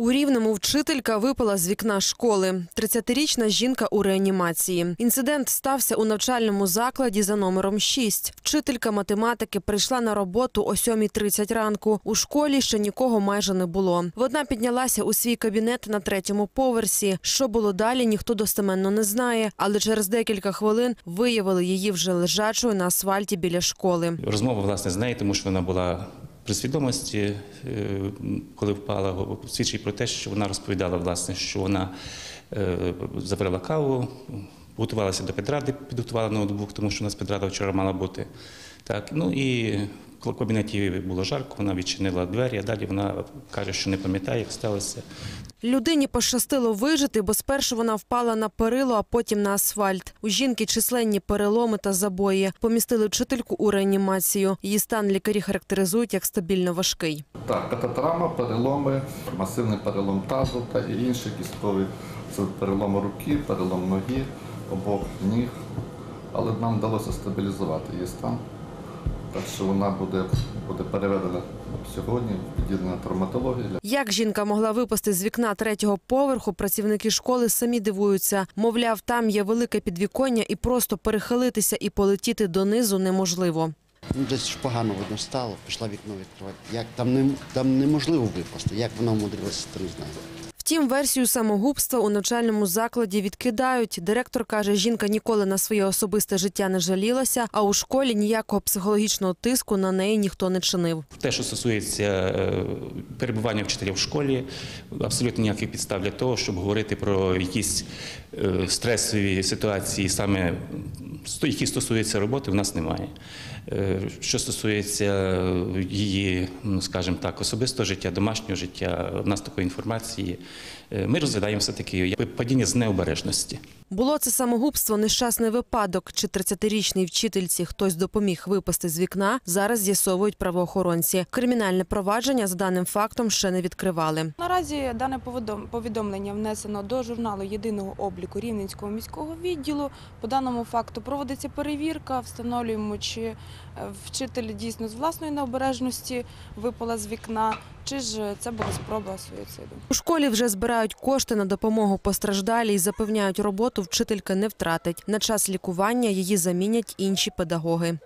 У Рівному вчителька випала з вікна школи. 30-річна жінка у реанімації. Інцидент стався у навчальному закладі за номером 6. Вчителька математики прийшла на роботу о 7.30 ранку. У школі ще нікого майже не було. Вона піднялася у свій кабінет на третьому поверсі. Що було далі, ніхто достеменно не знає. Але через декілька хвилин виявили її вже лежачою на асфальті біля школи. Розмова власне з нею, тому що вона була при свідомості, е, коли впала, свідчить про те, що вона розповідала, власне, що вона е, заварила каву, готувалася до підради, підготувала ноутбук, тому що у нас підрада вчора мала бути. Так, ну і в кабінеті було жарко, вона відчинила двері, а далі вона каже, що не пам'ятає, як сталося. Людині пощастило вижити, бо спершу вона впала на перило, а потім на асфальт. У жінки численні переломи та забої. Помістили вчительку у реанімацію. Її стан лікарі характеризують як стабільно важкий. Так, кататравма, переломи, масивний перелом тазу та інші кісткові. Це перелом руки, перелом ноги, обох ніг. Але нам вдалося стабілізувати її стан. Так що вона буде, буде переведена сьогодні в відділення травматології. Як жінка могла випасти з вікна третього поверху, працівники школи самі дивуються. Мовляв, там є велике підвіконня і просто перехилитися і полетіти донизу неможливо. Ну, десь погано видно стало, пішла вікно відкривати. Як там не там неможливо випасти. Як вона умудрилася, то не знаю. Втім, версію самогубства у навчальному закладі відкидають. Директор каже, жінка ніколи на своє особисте життя не жалілася, а у школі ніякого психологічного тиску на неї ніхто не чинив. Те, що стосується е, перебування вчителя в школі, абсолютно ніяких підстав для того, щоб говорити про якісь е, стресові ситуації, саме які стосуються роботи, в нас немає. Е, Що стосується її, ну скажімо так, особистого життя, домашнього життя, в нас такої інформації. е, Ми розглядаємо все таки падіння з необережності. Було це самогубство, нещасний випадок. Чи 30-річній вчительці хтось допоміг випасти з вікна, зараз з'ясовують правоохоронці. Кримінальне провадження за даним фактом ще не відкривали. Наразі дане повідом- повідомлення внесено до журналу єдиного обліку Рівненського міського відділу. По даному факту проводиться перевірка, встановлюємо, чи е, вчитель дійсно з власної необережності випала з вікна, чи ж це була спроба суїциду. У школі вже збирають кошти на допомогу постраждалій, запевняють, роботу вчителька не втратить. На час лікування її замінять інші педагоги.